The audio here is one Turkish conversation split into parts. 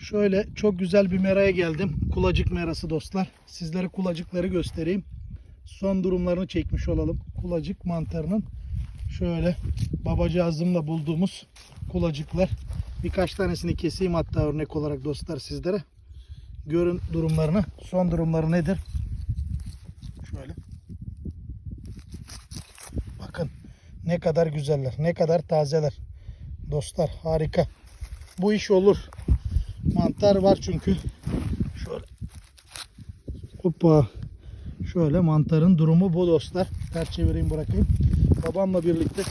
Şöyle çok güzel bir meraya geldim. Kulacık merası dostlar. Sizlere kulacıkları göstereyim. Son durumlarını çekmiş olalım. Kulacık mantarının şöyle babacığızımla bulduğumuz kulacıklar. Birkaç tanesini keseyim hatta örnek olarak dostlar sizlere. Görün durumlarını. Son durumları nedir? Şöyle. Bakın ne kadar güzeller, ne kadar tazeler. Dostlar harika. Bu iş olur. Mantar var çünkü. Şöyle. Hoppa. Şöyle mantarın durumu bu dostlar. Ters çevireyim bırakayım. Babamla birlikte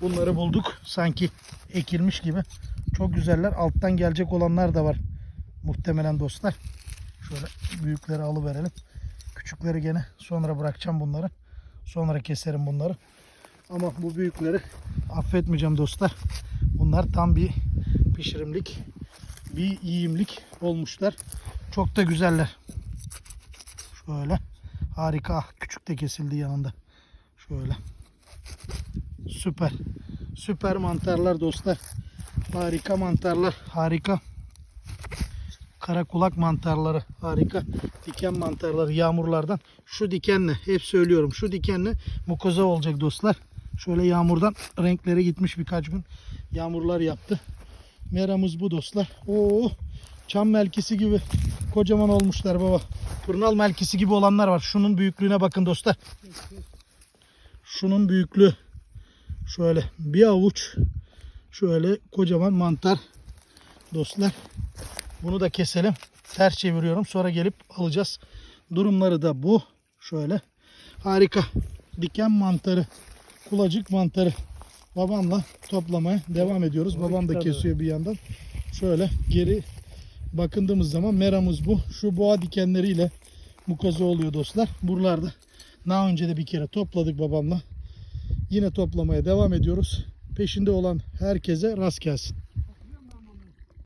bunları bulduk. Sanki ekilmiş gibi. Çok güzeller. Alttan gelecek olanlar da var. Muhtemelen dostlar. Şöyle büyükleri alıverelim. Küçükleri gene sonra bırakacağım bunları. Sonra keserim bunları. Ama bu büyükleri affetmeyeceğim dostlar. Bunlar tam bir pişirimlik, bir yiyimlik olmuşlar. Çok da güzeller. Şöyle. Harika. Küçük de kesildi yanında. Şöyle. Süper. Süper mantarlar dostlar. Harika mantarlar. Harika. Kara kulak mantarları. Harika. Diken mantarları yağmurlardan. Şu dikenle hep söylüyorum. Şu dikenle mukoza olacak dostlar. Şöyle yağmurdan renkleri gitmiş birkaç gün. Yağmurlar yaptı. Meramız bu dostlar. Oo, çam melkisi gibi kocaman olmuşlar baba. Turnal melkisi gibi olanlar var. Şunun büyüklüğüne bakın dostlar. Şunun büyüklüğü. Şöyle bir avuç şöyle kocaman mantar dostlar. Bunu da keselim. Ters çeviriyorum. Sonra gelip alacağız. Durumları da bu. Şöyle. Harika. Diken mantarı. Kulacık mantarı. Babamla toplamaya devam ediyoruz. Babam da kesiyor bir yandan. Şöyle geri bakındığımız zaman meramız bu. Şu boğa dikenleriyle mukaza oluyor dostlar. Buralarda daha önce de bir kere topladık babamla. Yine toplamaya devam ediyoruz. Peşinde olan herkese rast gelsin.